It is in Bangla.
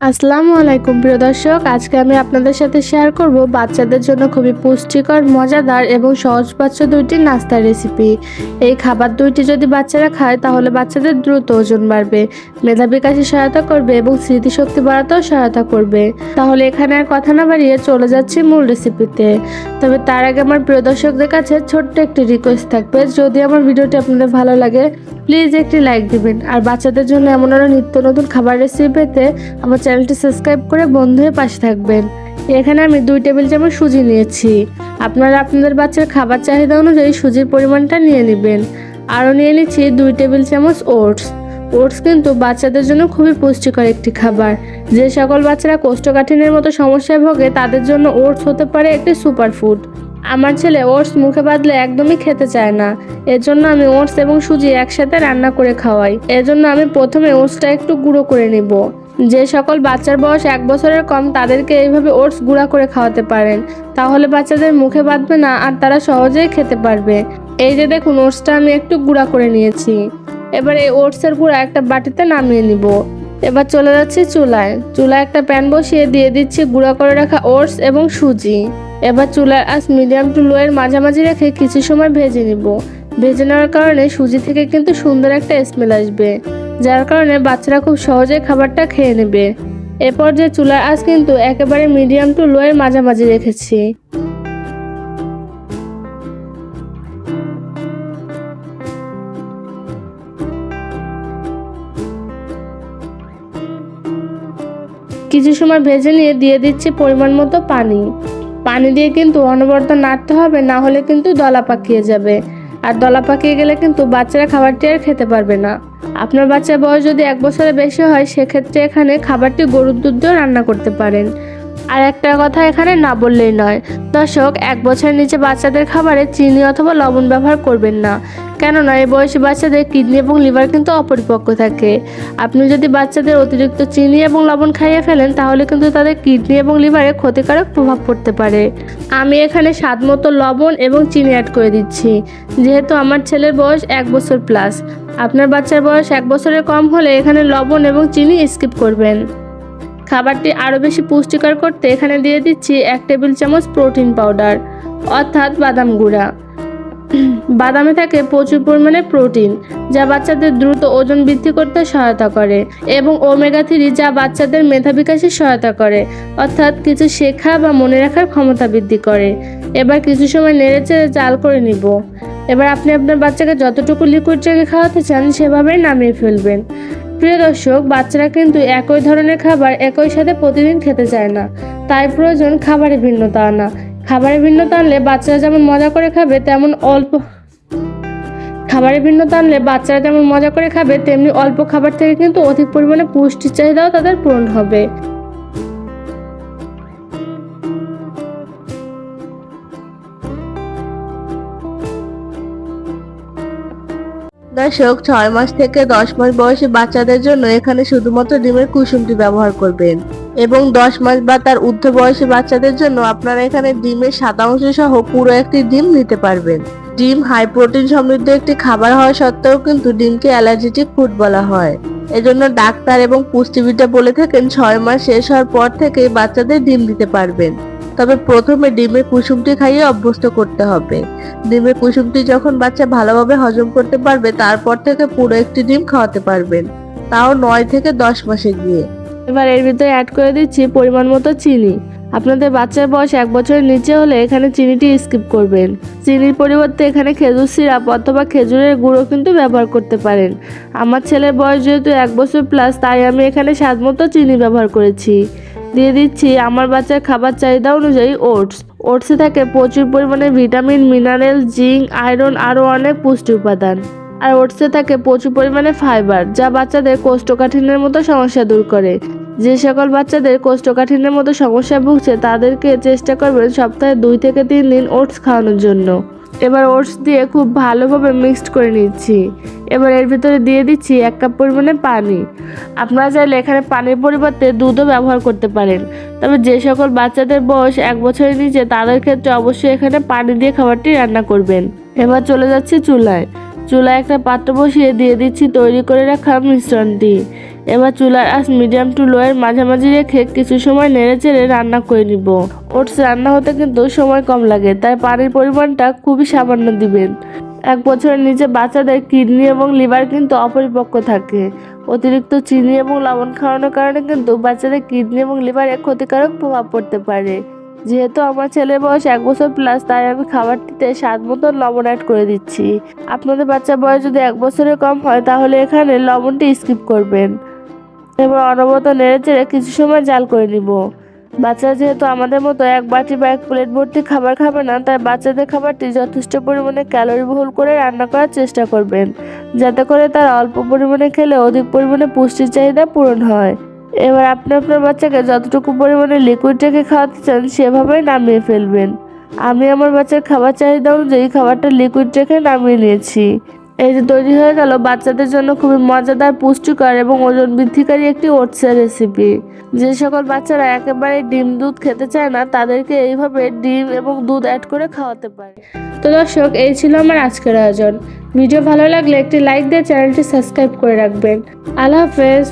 আসসালামু আলাইকুম, প্রিয় দর্শক। আজকে আমি আপনাদের সাথে শেয়ার করব বাচ্চাদের জন্য খুবই পুষ্টিকর, মজাদার এবং সহজপাচ্য দুইটি নাস্তার রেসিপি এই খাবার দুইটি যদি বাচ্চারা খায়, তাহলে বাচ্চাদের দ্রুত ওজন বাড়বে, মেধা বিকাশে সহায়তা করবে এবং স্মৃতিশক্তি বাড়াতেও সহায়তা করবে। তাহলে এখানে আর কথা না বাড়িয়ে চলে যাচ্ছি মূল রেসিপিতে তবে তার আগে আমার প্রিয় দর্শকদের কাছে ছোট্ট একটি রিকোয়েস্ট থাকবে। যদি আমার ভিডিওটি আপনাদের ভালো লাগে প্লিজ একটি লাইক দিবেন। আর বাচ্চাদের জন্য এমন আরও নিত্য নতুন খাবার রেসিপি পেতে আমার চ্যানেলটি সাবস্ক্রাইব করে বন্ধু হয়ে পাশে থাকবেন। এখানে আমি দুই টেবিল চামচ সুজি নিয়েছি। আপনারা আপনাদের বাচ্চার খাবার চাহিদা অনুযায়ী সুজির পরিমাণটা নিয়ে নেবেন। আরও নিয়ে নিচ্ছি দুই টেবিল চামচ ওটস। ওটস কিন্তু বাচ্চাদের জন্য খুবই পুষ্টিকর একটি খাবার। যে সকল বাচ্চারা কোষ্ঠকাঠিন্যের মতো সমস্যায় ভোগে তাদের জন্য ওটস হতে পারে একটি সুপারফুড আমার ছেলে ওটস মুখে বাদলে একদমই খেতে চায় না। এজন্য আমি ওটস এবং সুজি একসাথে রান্না করে খাওয়াই। এজন্য আমি প্রথমে ওটসটা একটু গুঁড়ো করে নিব। যে সকল বাচ্চার বয়স এক বছরের কম, তাদেরকে এইভাবে ওটস গুঁড়া করে খাওয়াতে পারেন। তাহলে বাচ্চাদের মুখে বাঁধবে না আর তারা সহজেই খেতে পারবে। এই যে দেখুন, ওটসটা আমি একটু গুঁড়া করে নিয়েছি। এবার এই ওটসের গুঁড়া একটা বাটিতে নামিয়ে নিব। এবার চলে যাচ্ছি চুলায়। চুলায় একটা প্যান বসিয়ে দিয়ে দিচ্ছি গুঁড়া করে রাখা ওটস এবং সুজি। এবার চুলার আঁচ মিডিয়াম টু লো এর মাঝামাঝি রেখে কিছু সময় ভেজে নিব। ভেজে নেওয়ার কারণে সুজি থেকে কিন্তু সুন্দর একটা স্মেল আসবে, যার কারণে বাচ্চারা খুব সহজে খাবারটা খেয়ে নেবে। এরপর যে চুলার আঁচ কিন্তু একেবারে মিডিয়াম টু লো এর মাঝামাঝি রেখেছি। কিছু সময় ভেজে নিয়ে দিয়ে দিচ্ছি পরিমাণ মতো পানি। পানি দিয়ে কিন্তু অনবরত নাড়তে হবে, না হলে কিন্তু দলা পাকিয়ে যাবে। আর দলা পাকিয়ে গেলে কিন্তু বাচ্চারা খাবারটি আর খেতে পারবে না। আপনার বাচ্চার বয়স যদি এক বছরের বেশি হয়, সেক্ষেত্রে এখানে খাবারটি গরুর দুধ দিয়েও রান্না করতে পারেন। আর একটা কথা এখানে না বললেই নয়, দর্শক, এক বছরের নিচে বাচ্চাদের খাবারে চিনি অথবা লবণ ব্যবহার করবেন না। কেননা এই বয়সী বাচ্চাদের কিডনি এবং লিভার কিন্তু অপরিপক্ক থাকে। আপনি যদি বাচ্চাদের অতিরিক্ত চিনি এবং লবণ খাইয়ে ফেলেন, তাহলে কিন্তু তাদের কিডনি এবং লিভারে ক্ষতিকারক প্রভাব পড়তে পারে। আমি এখানে স্বাদ মতো লবণ এবং চিনি অ্যাড করে দিচ্ছি। যেহেতু আমার ছেলের বয়স এক বছর প্লাস আপনার বাচ্চার বয়স এক বছরের কম হলে এখানে লবণ এবং চিনি স্কিপ করবেন। খাবারটি আরও বেশি পুষ্টিকর করতে এখানে দিয়ে দিচ্ছি এক টেবিল চামচ প্রোটিন পাউডার অর্থাৎ বাদাম গুঁড়া। বাদামে থাকে প্রচুর পরিমাণে প্রোটিন, যা বাচ্চাদের দ্রুত ওজন বৃদ্ধি করতে সহায়তা করে, এবং ওমেগা থ্রি যা বাচ্চাদের মেধা বিকাশে সহায়তা করে, অর্থাৎ কিছু শেখা বা মনে রাখার ক্ষমতা বৃদ্ধি করে। এবার কিছু সময় নেড়ে চেড়ে জাল করে নিব। এবার আপনি আপনার বাচ্চাকে যতটুকু লিকুইড রেখে খাওয়াতে চান সেভাবেই নামিয়ে ফেলবেন। প্রিয় দর্শক, বাচ্চারা কিন্তু একই ধরনের খাবার একই সাথে প্রতিদিন খেতে চায় না। তাই প্রয়োজন খাবারে ভিন্নতা আনা। খাবারে ভিন্নতা আনলে বাচ্চারা যেমন মজা করে খাবে, তেমন অল্প খাবারে ভিন্নতা আনলে বাচ্চারা যেমন মজা করে খাবে, তেমনি অল্প খাবার থেকে কিন্তু অধিক পরিমাণে পুষ্টির চাহিদাও তাদের পূরণ হবে। দর্শক, ছয় মাস থেকে দশ মাস বয়সী বাচ্চাদের জন্য এখানে শুধুমাত্র ডিমের কুসুমটি ব্যবহার করবেন। এবং দশ মাস বা তার ঊর্ধ্ব বয়সী বাচ্চাদের জন্য আপনারা এখানে ডিমের সাদা সহ পুরো একটি ডিম নিতে পারবেন। ডিম হাই প্রোটিন সমৃদ্ধ একটি খাবার হওয়া সত্ত্বেও কিন্তু ডিমকে অ্যালার্জিটিক ফুড বলা হয়। এজন্য ডাক্তার এবং পুষ্টিবিদরা বলে থাকেন ছয় মাস শেষ হওয়ার পর থেকে বাচ্চাদের ডিম দিতে পারবেন। তবে প্রথমে ডিমের কুসুমটি খাইয়ে অভ্যস্ত করতে হবে। ডিমের কুসুমটি যখন বাচ্চা ভালোভাবে হজম করতে পারবে, তারপর থেকে পুরো একটি ডিম খাওয়াতে পারবেন। তাও নয় থেকে দশ মাসে গিয়ে। এবার এর ভিতরে অ্যাড করে দিচ্ছি পরিমাণ মতো চিনি। আপনাদের বাচ্চার বয়স এক বছরের নিচে হলে এখানে চিনিটি স্কিপ করবেন। চিনির পরিবর্তে এখানে খেজুর সিরাপ অথবা খেজুরের গুঁড়ো কিন্তু ব্যবহার করতে পারেন। আমার ছেলের বয়স যেহেতু এক বছর প্লাস তাই আমি এখানে স্বাদ মতো চিনি ব্যবহার করেছি। দিয়ে দিচ্ছি আমার বাচ্চার খাবার চাহিদা অনুযায়ী ওটস ওটসে থাকে প্রচুর পরিমাণে ভিটামিন মিনারেল জিঙ্ক আয়রন আরও অনেক পুষ্টি উপাদান। আর ওটসে থাকে প্রচুর পরিমাণে ফাইবার যা বাচ্চাদের কোষ্ঠকাঠিন্যের মতো সমস্যা দূর করে। যে সকল বাচ্চাদের কোষ্ঠকাঠিন্যের মতো সমস্যা ভুগছে, তাদেরকে চেষ্টা করবেন সপ্তাহে দুই থেকে তিন দিন ওটস খাওয়ানোর জন্য। এবার ওটস দিয়ে খুব ভালোভাবে মিক্সড করে নিচ্ছি। এবার এর ভিতরে দিয়ে দিচ্ছি এক কাপ পরিমাণে পানি। আপনারা চাইলে এখানে পানির পরিবর্তে দুধও ব্যবহার করতে পারেন। তবে যে সকল বাচ্চাদের বয়স এক বছরের নিচে, তাদের ক্ষেত্রে অবশ্যই এখানে পানি দিয়ে খাবারটি রান্না করবেন। এবার চলে যাচ্ছি চুলায়। চুলায় একটা পাত্র বসিয়ে দিয়ে দিচ্ছি তৈরি করে রাখা মিশ্রণটি। এবার চুলার আঁচ মিডিয়াম টু লোয়ের মাঝামাঝি রেখে কিছু সময় নেড়ে চেড়ে রান্না করে নিব। ওটস রান্না হতে কিন্তু সময় কম লাগে, তাই পানির পরিমাণটা খুবই সামান্য দিবেন। এক বছরের নিচে বাচ্চাদের কিডনি এবং লিভার কিন্তু অপরিপক্ক থাকে। অতিরিক্ত চিনি এবং লবণ খাওয়ানোর কারণে কিন্তু বাচ্চাদের কিডনি এবং লিভারে ক্ষতিকারক প্রভাব পড়তে পারে। যেহেতু আমার ছেলের বয়স এক বছর প্লাস তাই আমি খাবারটিতে স্বাদ মতো লবণ অ্যাড করে দিচ্ছি। আপনাদের বাচ্চার বয়স যদি এক বছরের কম হয়, তাহলে এখানে লবণটি স্কিপ করবেন। এবার অনবরত নেড়ে চেড়ে কিছু সময় জাল করে নিব। বাচ্চা যেহেতু আমাদের মতো এক বাটি বা এক প্লেট ভর্তি খাবার খাবে না, তাই বাচ্চাদের খাবারটি যথেষ্ট পরিমাণে ক্যালোরি বহুল করে রান্না করার চেষ্টা করবেন, যাতে করে তারা অল্প পরিমাণে খেলে অধিক পরিমাণে পুষ্টির চাহিদা পূরণ হয়। এবার আপনি আপনার বাচ্চাকে যতটুকু পরিমাণে লিকুইড রেখে খাওয়াতে চান, সেভাবেই নামিয়ে ফেলবেন। আমি আমার বাচ্চার খাবার চাহিদা অনুযায়ী খাবারটা লিকুইড রেখে নামিয়ে নিয়েছি। এই যে তৈরি হয়ে গেল। বাচ্চাদের জন্য খুবই মজাদার, পুষ্টিকর এবং ওজন বৃদ্ধিকারী একটি ওটসের রেসিপি যে সকল বাচ্চারা একেবারে ডিম দুধ খেতে চায় না, তাদেরকে এইভাবে ডিম এবং দুধ অ্যাড করে খাওয়াতে পারে। তো দর্শক, এই ছিল আমার আজকের আয়োজন। ভিডিও ভালো লাগলে একটি লাইক দিয়ে চ্যানেলটি সাবস্ক্রাইব করে রাখবেন। আল্লাহ হাফেজ।